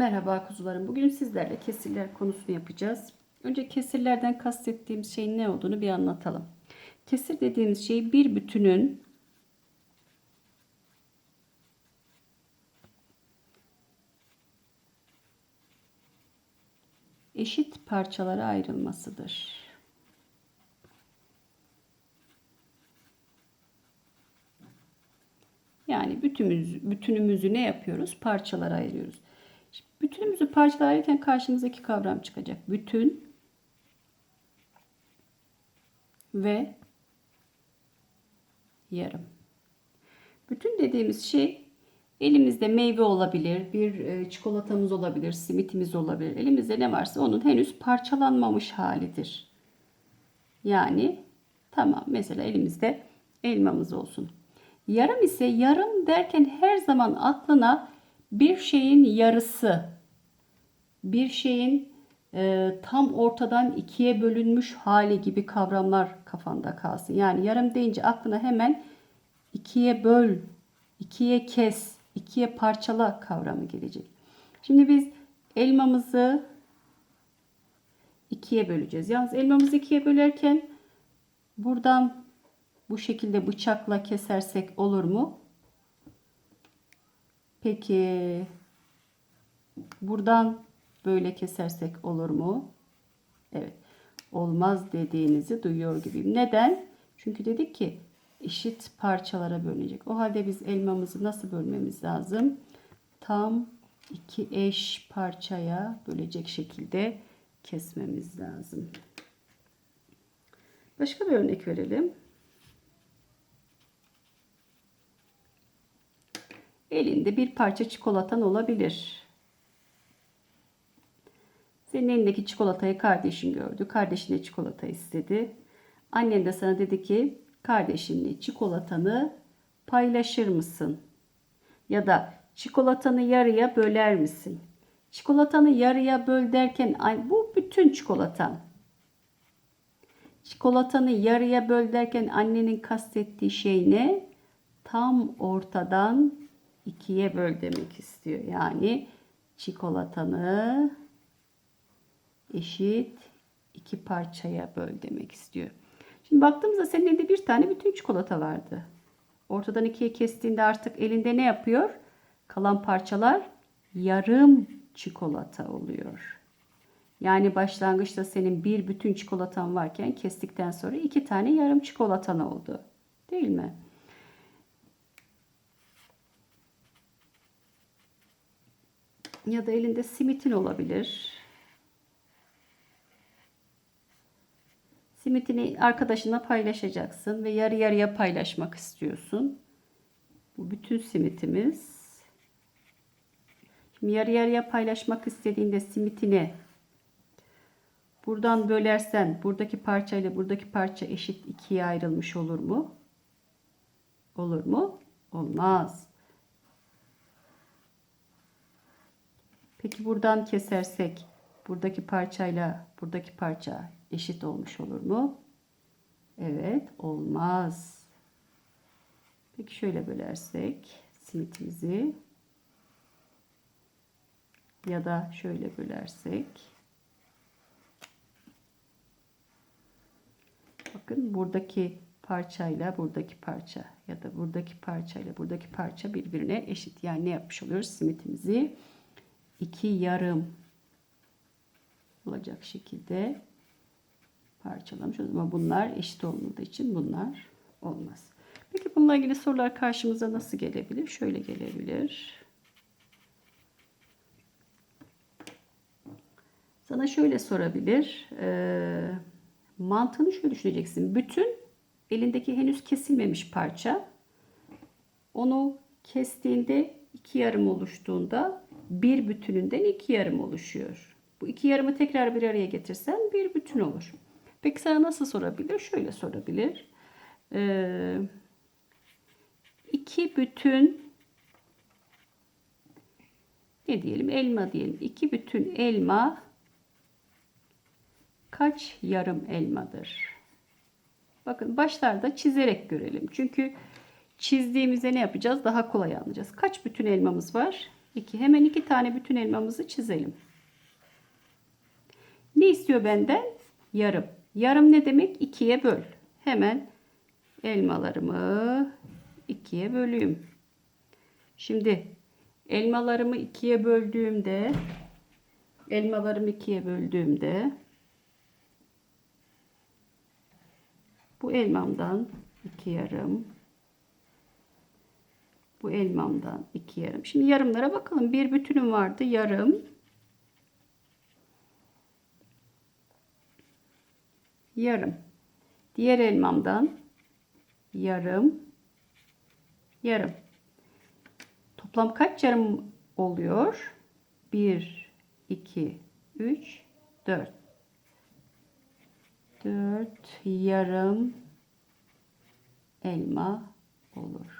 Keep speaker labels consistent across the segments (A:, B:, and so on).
A: Merhaba kuzularım. Bugün sizlerle kesirler konusunu yapacağız. Önce kesirlerden kastettiğimiz şeyin ne olduğunu bir anlatalım. Kesir dediğimiz şey bir bütünün eşit parçalara ayrılmasıdır. Yani bütünümüzü, bütünümüzü ne yapıyoruz? Parçalara ayırıyoruz. Şimdi bütünümüzü parçalara ayırırken karşımıza iki kavram çıkacak. Bütün ve yarım. Bütün dediğimiz şey elimizde meyve olabilir, bir e, çikolatamız olabilir, simitimiz olabilir. Elimizde ne varsa onun henüz parçalanmamış halidir. Yani tamam mesela elimizde elmamız olsun. Yarım ise yarım derken her zaman aklına bir şeyin yarısı, bir şeyin e, tam ortadan ikiye bölünmüş hali gibi kavramlar kafanda kalsın. Yani yarım deyince aklına hemen ikiye böl, ikiye kes, ikiye parçala kavramı gelecek. Şimdi biz elmamızı ikiye böleceğiz. Yalnız elmamızı ikiye bölerken buradan bu şekilde bıçakla kesersek olur mu? Peki buradan böyle kesersek olur mu? Evet. Olmaz dediğinizi duyuyor gibiyim. Neden? Çünkü dedik ki eşit parçalara bölünecek. O halde biz elmamızı nasıl bölmemiz lazım? Tam iki eş parçaya bölecek şekilde kesmemiz lazım. Başka bir örnek verelim. Elinde bir parça çikolatan olabilir. Senin elindeki çikolatayı kardeşin gördü. Kardeşine çikolata istedi. Annen de sana dedi ki kardeşinle çikolatanı paylaşır mısın? Ya da çikolatanı yarıya böler misin? Çikolatanı yarıya böl derken ay bu bütün çikolatan. Çikolatanı yarıya böl derken annenin kastettiği şey ne? Tam ortadan ikiye böl demek istiyor. Yani çikolatanı eşit iki parçaya böl demek istiyor. Şimdi baktığımızda senin elinde bir tane bütün çikolata vardı. Ortadan ikiye kestiğinde artık elinde ne yapıyor? Kalan parçalar yarım çikolata oluyor. Yani başlangıçta senin bir bütün çikolatan varken kestikten sonra iki tane yarım çikolatan oldu. Değil mi? Ya da elinde simitin olabilir. Simitini arkadaşına paylaşacaksın ve yarı yarıya paylaşmak istiyorsun. Bu bütün simitimiz. Şimdi yarı yarıya paylaşmak istediğinde simitini buradan bölersen buradaki parça ile buradaki parça eşit ikiye ayrılmış olur mu? Olur mu? Olmaz. Peki buradan kesersek buradaki parçayla buradaki parça eşit olmuş olur mu? Evet, olmaz. Peki şöyle bölersek simitimizi ya da şöyle bölersek bakın buradaki parçayla buradaki parça ya da buradaki parçayla buradaki parça birbirine eşit. Yani ne yapmış oluyoruz? Simitimizi iki yarım olacak şekilde parçalamış. O zaman bunlar eşit olmadığı için bunlar olmaz. Peki bununla ilgili sorular karşımıza nasıl gelebilir? Şöyle gelebilir. Sana şöyle sorabilir. E, mantığını şöyle düşüneceksin. Bütün elindeki henüz kesilmemiş parça. Onu kestiğinde iki yarım oluştuğunda bir bütününden iki yarım oluşuyor. Bu iki yarımı tekrar bir araya getirsen bir bütün olur. Peki sana nasıl sorabilir? Şöyle sorabilir. Ee, iki bütün ne diyelim? Elma diyelim. İki bütün elma kaç yarım elmadır? Bakın başlarda çizerek görelim. Çünkü çizdiğimizde ne yapacağız? Daha kolay anlayacağız. Kaç bütün elmamız var? 2. Hemen iki tane bütün elmamızı çizelim. Ne istiyor benden? Yarım. Yarım ne demek? 2'ye böl. Hemen elmalarımı 2'ye böleyim. Şimdi elmalarımı 2'ye böldüğümde elmalarımı 2'ye böldüğümde bu elmamdan 2 yarım bu elmamdan 2 yarım. Şimdi yarımlara bakalım. Bir bütünüm vardı. Yarım. Yarım. Diğer elmamdan yarım. Yarım. Toplam kaç yarım oluyor? 1, 2, 3, 4. 4 yarım elma olur.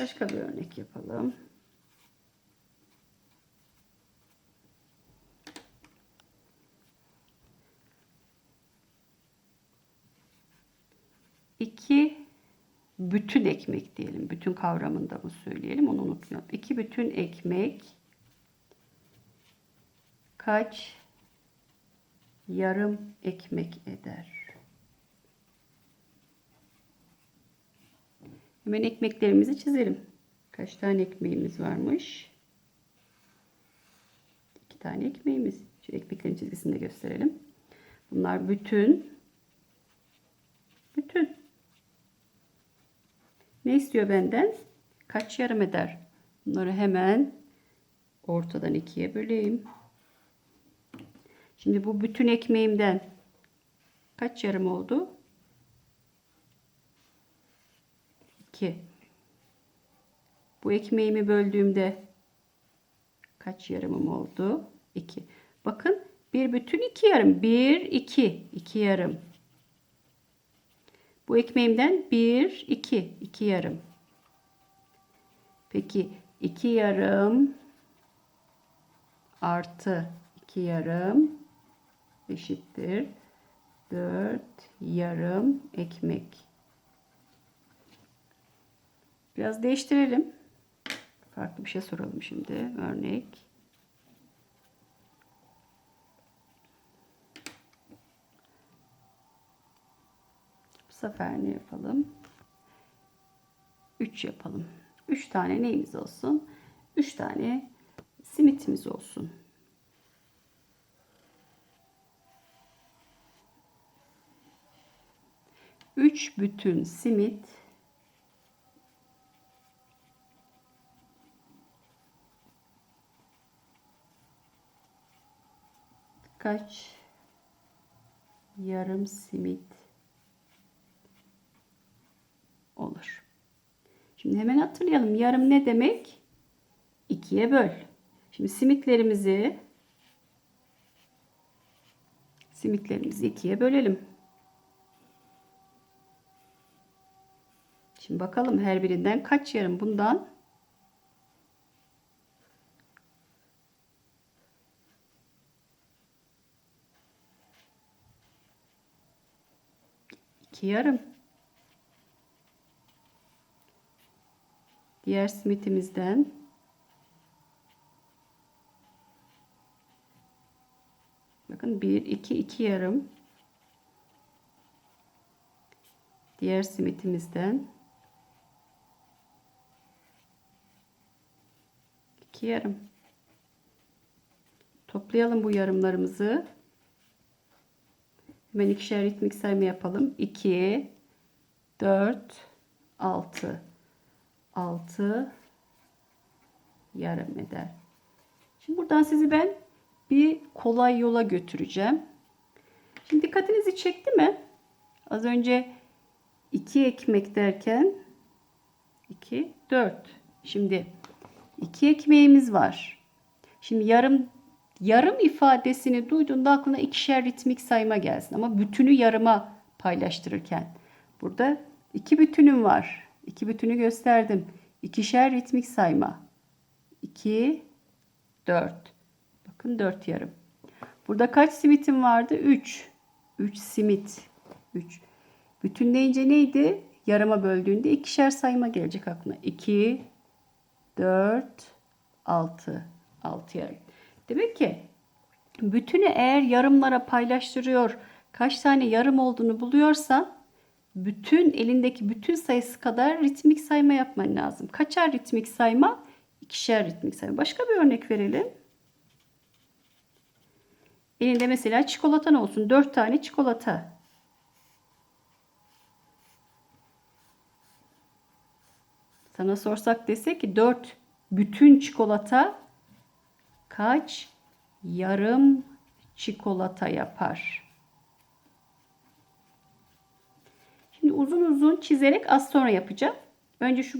A: Başka bir örnek yapalım. İki bütün ekmek diyelim. Bütün kavramında mı söyleyelim onu unutmayalım. İki bütün ekmek kaç yarım ekmek eder? Hemen ekmeklerimizi çizelim. Kaç tane ekmeğimiz varmış? İki tane ekmeğimiz. Şu ekmeklerin çizgisini de gösterelim. Bunlar bütün. Bütün. Ne istiyor benden? Kaç yarım eder? Bunları hemen ortadan ikiye böleyim. Şimdi bu bütün ekmeğimden kaç yarım oldu? 2. Bu ekmeğimi böldüğümde kaç yarımım oldu? 2. Bakın bir bütün iki yarım. 1, 2. 2 yarım. Bu ekmeğimden 1, 2. 2 yarım. Peki 2 yarım artı 2 yarım eşittir 4 yarım ekmek. Biraz değiştirelim. Farklı bir şey soralım şimdi. Örnek. Bu sefer ne yapalım? 3 yapalım. 3 tane neyimiz olsun? 3 tane simitimiz olsun. Üç bütün simit kaç yarım simit olur. Şimdi hemen hatırlayalım. Yarım ne demek? İkiye böl. Şimdi simitlerimizi simitlerimizi ikiye bölelim. Şimdi bakalım her birinden kaç yarım bundan iki yarım. Diğer simitimizden bakın bir iki iki yarım. Diğer simitimizden iki yarım. Toplayalım bu yarımlarımızı. Hemen ikişer ritmik sayma yapalım. 2, 4, 6. 6 yarım eder. Şimdi buradan sizi ben bir kolay yola götüreceğim. Şimdi dikkatinizi çekti mi? Az önce 2 ekmek derken 2, 4. Şimdi 2 ekmeğimiz var. Şimdi yarım yarım ifadesini duyduğunda aklına ikişer ritmik sayma gelsin. Ama bütünü yarıma paylaştırırken. Burada iki bütünüm var. İki bütünü gösterdim. İkişer ritmik sayma. 2, 4. Bakın 4 yarım. Burada kaç simitim vardı? 3. 3 simit. 3. Bütünleyince neydi? Yarıma böldüğünde ikişer sayma gelecek aklına. 2, 4, 6. 6 yarım. Demek ki bütünü eğer yarımlara paylaştırıyor, kaç tane yarım olduğunu buluyorsan bütün elindeki bütün sayısı kadar ritmik sayma yapman lazım. Kaçar ritmik sayma? İkişer ritmik sayma. Başka bir örnek verelim. Elinde mesela çikolatan olsun. 4 tane çikolata. Sana sorsak desek ki 4 bütün çikolata kaç yarım çikolata yapar? Şimdi uzun uzun çizerek az sonra yapacağım. Önce şu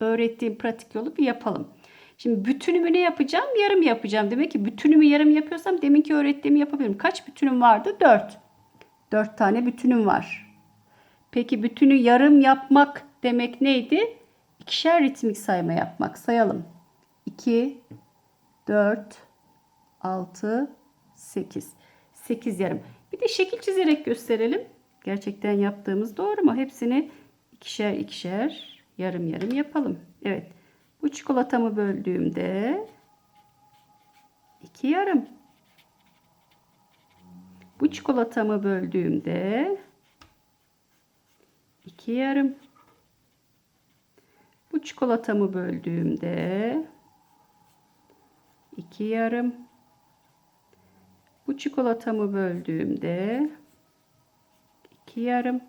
A: öğrettiğim pratik yolu bir yapalım. Şimdi bütünümü ne yapacağım? Yarım yapacağım. Demek ki bütünümü yarım yapıyorsam deminki öğrettiğimi yapabilirim. Kaç bütünüm vardı? 4. 4 tane bütünüm var. Peki bütünü yarım yapmak demek neydi? İkişer ritmik sayma yapmak. Sayalım. 2, 4, 6, 8. 8 yarım. Bir de şekil çizerek gösterelim. Gerçekten yaptığımız doğru mu? Hepsini ikişer ikişer yarım yarım yapalım. Evet. Bu çikolatamı böldüğümde iki yarım. Bu çikolatamı böldüğümde iki yarım. Bu çikolatamı böldüğümde iki yarım. Bu çikolatamı böldüğümde iki yarım.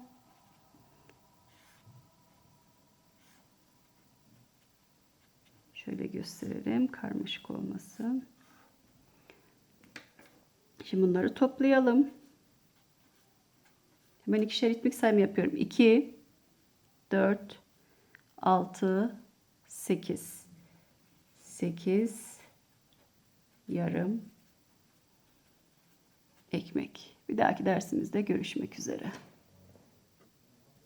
A: Şöyle gösterelim karmaşık olmasın. Şimdi bunları toplayalım. Hemen ikişer ritmik sayma yapıyorum. 2 4 6 8 8 yarım ekmek. Bir dahaki dersimizde görüşmek üzere.